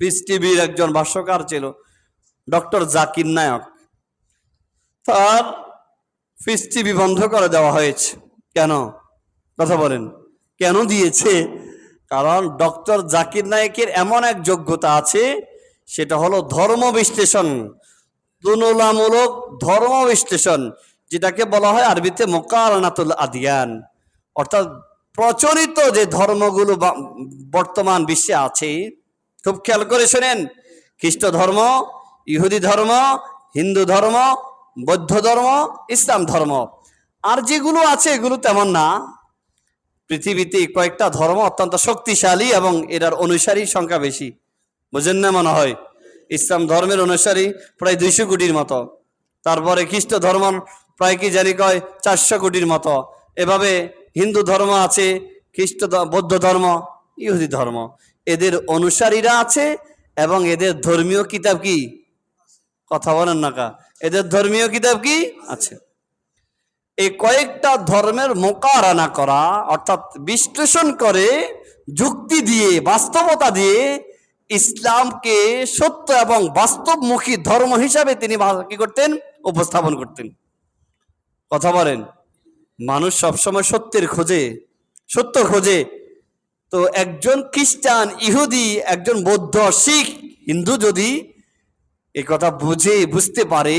Piece টিভির একজন ভাষ্যকার ছিল, ডক্টর জাকির নায়ক। তার পিস টিভি বন্ধ করে দেওয়া হয়েছে। কেন? কথা বলেন। কেন দিয়েছে? কারণ ডক্টর জাকির নায়কের এমন এক যোগ্যতা আছে, সেটা হলো ধর্ম বিশ্লেষণ। তুলনামূলক ধর্ম বিশ্লেষণ, যেটাকে বলা হয় আরবিতে মোকারনাতুল আদিয়ান। অর্থাৎ প্রচলিত যে ধর্মগুলো বর্তমান বিশ্বে আছে খুব খেয়াল করে শোনেন। খ্রিস্ট ধর্ম, ইহুদি ধর্ম, হিন্দু ধর্ম, বৌদ্ধ ধর্ম, ইসলাম ধর্ম। আর যেগুলো আছে এগুলো তেমন না। পৃথিবীতে কয়েকটা ধর্ম অত্যন্ত শক্তিশালী এবং এটার অনুসারী সংখ্যা বেশি। বুঝেন না মনে হয়? ইসলাম ধর্মের অনুসারী প্রায় দুইশো কোটির মতো। তারপরে খ্রিস্ট ধর্ম প্রায় কি জানি কয়, চারশো কোটির মতো। এভাবে হিন্দু ধর্ম আছে, খ্রিস্ট বৌদ্ধ ধর্ম ইহুদি ধর্ম। এদের অনুসারীরা আছে এবং এদের ধর্মীয় কিতাব কি? কথা বলেন না কা। এদের ধর্মীয় কিতাব কি? আছে। এই কয়েকটা ধর্মের মোকারানা করা, অর্থাৎ বিশ্লেষণ করে, যুক্তি দিয়ে, বাস্তবতা দিয়ে ইসলামকে সত্য এবং বাস্তবমুখী ধর্ম হিসাবে তিনি কি করতেন? উপস্থাপন করতেন। কথা বলেন। মানুষ সবসময় সত্যের খোঁজে, সত্য খোঁজে। তো একজন খ্রিস্টান, ইহুদি, একজন বৌদ্ধ, শিখ, হিন্দু যদি এ কথা বুঝে, বুঝতে পারে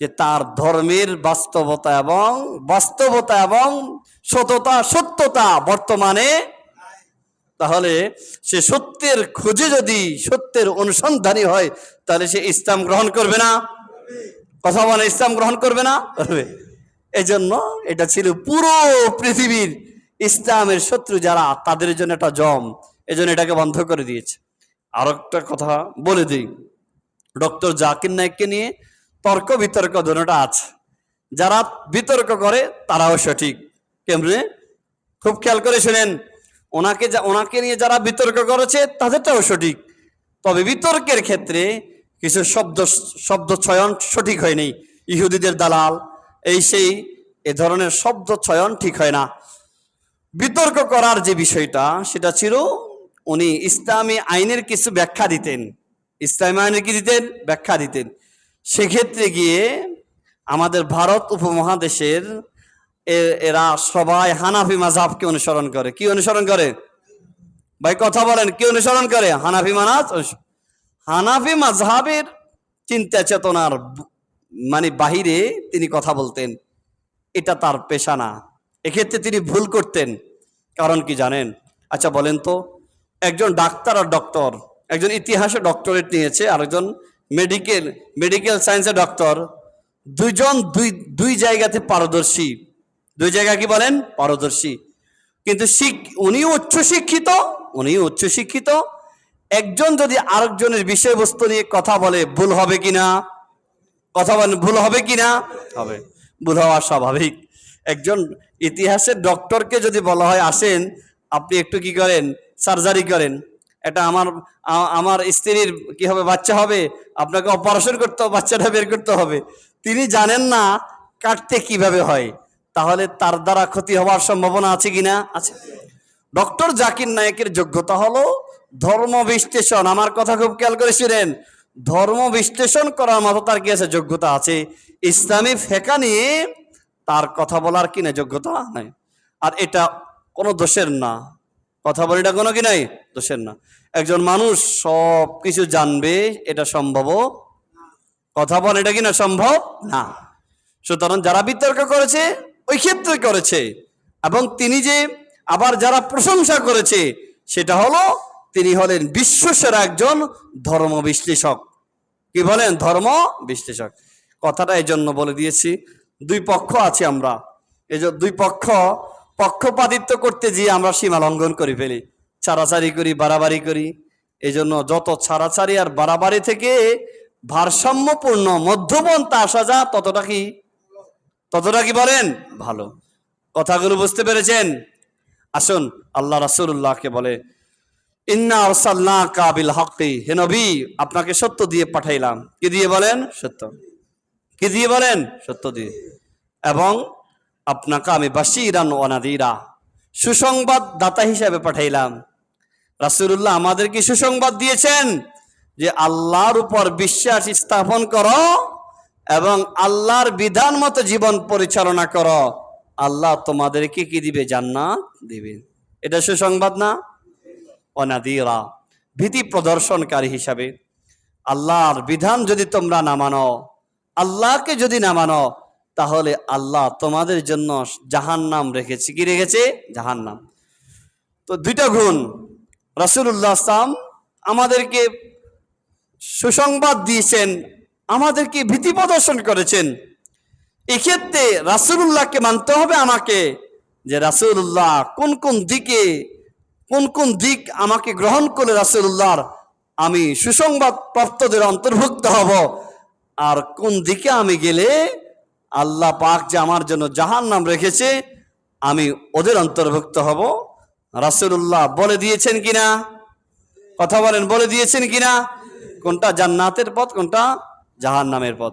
যে তার ধর্মের বাস্তবতা এবং বাস্তবতা এবং সততা সত্যতা বর্তমানে, তাহলে সে সত্যের খোঁজে যদি সত্যের অনুসন্ধানী হয়, তাহলে সে ইসলাম গ্রহণ করবে না। কথা বলে ইসলাম গ্রহণ করবে না। করবে এজন্য এটা ছিল পুরো পৃথিবীর ইসলামের শত্রু যারা, তাদের জন্য একটা জম, এজন্য এটাকে বন্ধ করে দিয়েছে। আর একটা কথা বলে দিই, ডক্টর জাকির নাইককে নিয়ে তর্ক বিতর্ক দুটোটা আছে। যারা বিতর্ক করে, তারাও সঠিক। কেমনে? খুব খেয়াল করে শুনেন, ওনাকে ওনাকে নিয়ে যারা বিতর্ক করেছে, তাদেরটাও সঠিক। তবে বিতর্কের ক্ষেত্রে কিছু শব্দ শব্দ চয়ন সঠিক হয়নি। ইহুদিদের দালাল, এই সেই, এ ধরনের শব্দ চয়ন ঠিক হয় না। বিতর্ক করার যে বিষয়টা, সেটা ছিল উনি ইসলামী আইনের কিছু ব্যাখ্যা দিতেন। ইসলামী আইনের কি দিতেন? ব্যাখ্যা দিতেন। সেক্ষেত্রে গিয়ে আমাদের ভারত উপমহাদেশের এরা সবাই হানাফি মাঝহাবকে অনুসরণ করে। কি অনুসরণ করে? ভাই, কথা বলেন, কি অনুসরণ করে? হানাফি মানাজ? হানাফি মাঝহাবের চিন্তা চেতনার মানে বাহিরে তিনি কথা বলতেন। এটা তার পেশা না। এক্ষেত্রে তিনি ভুল করতেন। কারণ কি জানেন? আচ্ছা বলেন তো, একজন ডাক্তার আর ডক্টর, একজন ইতিহাসে ডক্টরেট নিয়েছে আর একজন মেডিকেল মেডিকেল সায়েন্সের ডক্টর, দুইজন দুই দুই জায়গাতে পারদর্শী। দুই জায়গা কি বলেন? পারদর্শী। কিন্তু শিখ উনিও উচ্চ শিক্ষিত উনিও উচ্চ শিক্ষিত একজন যদি আরেকজনের বিষয়বস্তু নিয়ে কথা বলে, ভুল হবে কিনা? কথা বলেন, ভুল হবে কি না হবে। ভুল হওয়া স্বাভাবিক। একজন ইতিহাসের ডক্টরকে যদি বলা হয়, আসেন, আপনি একটু কি করেন? সার্জারি করেন। এটা আমার আমার স্ত্রীর কি হবে, বাচ্চা হবে? আপনাকে অপারেশন করতে হবে, বাচ্চাটা বের করতে হবে। তিনি জানেন না কাটতে কীভাবে হয়। তাহলে তার দ্বারা ক্ষতি হওয়ার সম্ভাবনা আছে কিনা আছে। ডক্টর জাকির নায়কের যোগ্যতা হলো ধর্ম বিশ্লেষণ। আমার কথা খুব খেয়াল করে শুনেন। ধর্ম বিশ্লেষণ করার মতো তার কি আছে? যোগ্যতা আছে। ইসলামী ফেকা নিয়ে তার কথা বলার কিনা যোগ্যতা নাই। আর এটা কোনো দোষের না। কথা বলে এটা কোনো কি নাই? দোষের না। একজন মানুষ সব কিছু জানবে, এটা সম্ভব। কথা বলে এটা কিনা সম্ভব? না। সুতরাং যারা বিতর্ক করেছে, ওই ক্ষেত্রে করেছে। এবং তিনি যে আবার যারা প্রশংসা করেছে, সেটা হলো তিনি হলেন বিশ্বসেরা একজন ধর্ম বিশ্লেষক কি বলেন? ধর্ম বিশ্লেষক কথাটা এই জন্য বলে দিয়েছি। দুই পক্ষ আছে আমরা। এই যে দুই পক্ষ, পক্ষপাতিত্ব করতে গিয়ে আমরা সীমা লঙ্ঘন করে ফেলি। ছাড়াছাড়ি করি, বাড়াবাড়ি করি। এই জন্য যত ছাড়াছাড়ি আর বাড়াবাড়ি থেকে ভারসাম্যপূর্ণ মধ্যপন্থা আসা যা, ততটা কি? ততটা কি বলেন? ভালো। কথাগুলো বুঝতে পেরেছেন? আসুন, আল্লাহ রাসূলুল্লাহকে বলে, ইন্না আরসালনা কাবিল হকি হে নবী, আপনাকে সত্য দিয়ে পাঠাইলাম। কি দিয়ে বলেন? সত্য। কি দিয়ে বলেন? সত্য দিয়ে। এবং আপনাকে আমি বাসিরান ওয়ানাদিরা সুসংবাদ দাতা হিসাবে পাঠাইলাম। রাসূলুল্লাহ আমাদের কি সুসংবাদ দিয়েছেন যে আল্লাহর উপর বিশ্বাস স্থাপন করো এবং আল্লাহর বিধান মতো জীবন পরিচালনা করো। আল্লাহ তোমাদেরকে কি দিবে? জান্নাত দিবে। এটা সুসংবাদ না? অনাদিরা ভীতি প্রদর্শনকারী হিসাবে। আল্লাহর বিধান যদি তোমরা না মানো আল্লাহকে যদি না মানো, তাহলে আল্লাহ তোমাদের জন্য জাহান্নাম রেখেছে। কি রেখেছে? জাহান্নাম। তো দুইটা গুণ। রাসূলুল্লাহ আসলাম আমাদেরকে সুসংবাদ দিয়েছেন, আমাদেরকে ভীতি প্রদর্শন করেছেন। এক্ষেত্রে রাসূলুল্লাহকে মানতে হবে আমাকে যে রাসূলুল্লাহ কোন কোন দিকে, কোন কোন দিক আমাকে গ্রহণ করে রাসূলুল্লাহর, আমি সুসংবাদ প্রাপ্তদের অন্তর্ভুক্ত হব। আর কোন দিকে আমি গেলে আল্লাহ পাক যে আমার জন্য জাহান নাম রেখেছে, আমি ওদের অন্তর্ভুক্ত হব। রাসুল্লাহ বলে দিয়েছেন কিনা? কথা বলেন, বলে দিয়েছেন কিনা? কোনটা জান্নাতের পথ, কোনটা জাহান নামের পথ?